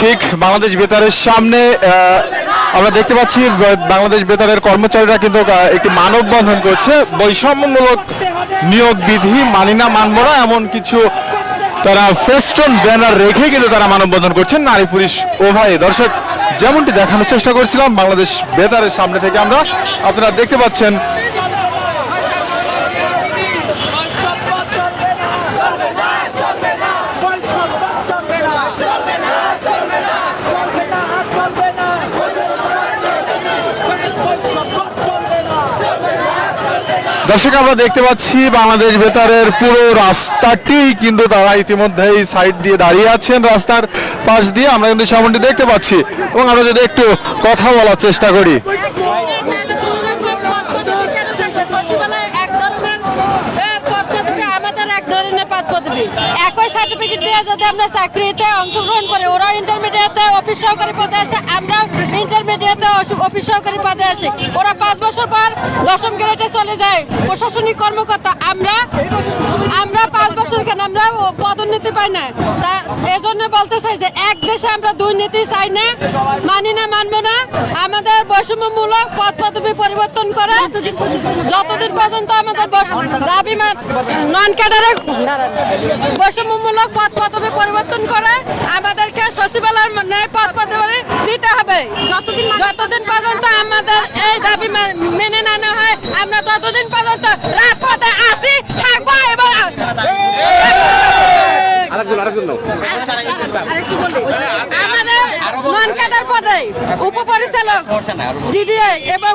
ঠিক বাংলাদেশ বেতারের সামনে আমরা দেখতে পাচ্ছি বাংলাদেশ বেতারের কর্মচারীরা কিন্তু একটি মানববন্ধন করছে। বৈষম্যমূলক নিয়োগ বিধি মানি না মানব না এমন কিছু তারা ফেস্টন ব্যানার রেখে কিন্তু তারা মানববন্ধন করছেন। নারী, পুরুষ, উভয়ে দর্শক, যেমনটি দেখানোর চেষ্টা করছিলাম, বাংলাদেশ বেতারের সামনে থেকে আমরা আপনারা দেখতে পাচ্ছেন দর্শক, আমরা দেখতে পাচ্ছি বাংলাদেশ বেতারের পুরো রাস্তাটি, কিন্তু তারা ইতিমধ্যেই সাইড দিয়ে দাঁড়িয়ে আছেন রাস্তার পাশ দিয়ে। আমরা কিন্তু সামনটি দেখতে পাচ্ছি। এবং আমরা যদি একটু কথা বলার চেষ্টা করি আমাদের এক ধরনের পদ পদবি একই সার্টিফিকেট দিয়ে যদি আমরা চাকরিতে অংশগ্রহণ করি। ওরা ইন্টারমিডিয়েটে অফিস সহকারী পদে আসে, আমরা ইন্টারমিডিয়েটে অফিস সহকারী পদে আসি। ওরা পাঁচ বছর পর দশম গ্রেডে চলে যায়। প্রশাসনিক কর্মকর্তা, আমরা আমরা পাঁচ বছর কেন? আমরা পদোন্নতি পাই না। তা এজন্য বলতে চাই যে এক দেশে আমরা দুর্নীতি চাই না, মানি না, মানবো না। আমাদের বৈষম্যমূলক পদ পদবি পরিবর্তন করে যতদিন পর্যন্ত আমাদের দাবি নন ক্যাডারে বৈষম্যমূলক পদ পদবি পরিবর্তন করে আমাদেরকে সচিবালয়ের ন্যায় পদ পদবি দিতে হবে যতদিন পর্যন্ত আমাদের এই দাবি মেনে না নেওয়া হয় আমরা ততদিন পর্যন্ত রাজপথে আসি থাকব এবং আরেকটু বলি। পদে উপপরিচালক ডিডিআই এবং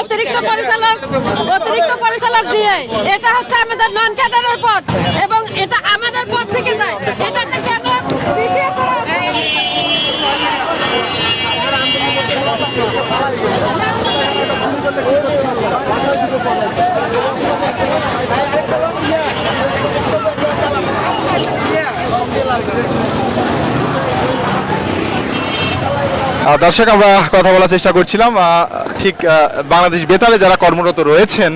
অতিরিক্ত পরিচালক অতিরিক্ত পরিচালক দিয়ে এটা হচ্ছে আমাদের নন ক্যাডারের পদ এবং এটা আমাদের পদ থেকে যায় এটাতে কেন BPO করা- আহ, দর্শক, আমরা কথা বলার চেষ্টা করছিলাম। ঠিক বাংলাদেশ বেতারে যারা কর্মরত রয়েছেন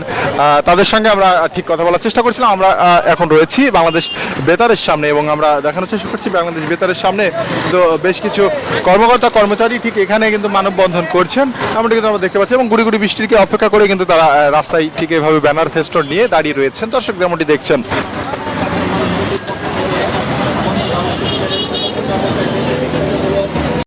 তাদের সঙ্গে আমরা ঠিক কথা বলার চেষ্টা করছিলাম। আমরা এখন রয়েছি বাংলাদেশ বেতারের সামনে এবং আমরা দেখানোর চেষ্টা করছি বাংলাদেশ বেতারের সামনে। তো বেশ কিছু কর্মকর্তা, কর্মচারী ঠিক এখানে কিন্তু মানববন্ধন করছেন। এমনটা কিন্তু আমরা দেখতে পাচ্ছি এবং গুড়ি গুড়ি বৃষ্টিকে অপেক্ষা করে কিন্তু তারা রাস্তায় ঠিক এভাবে ব্যানার ফেস্টন নিয়ে দাঁড়িয়ে রয়েছেন। দর্শক, যেমনটি দেখছেন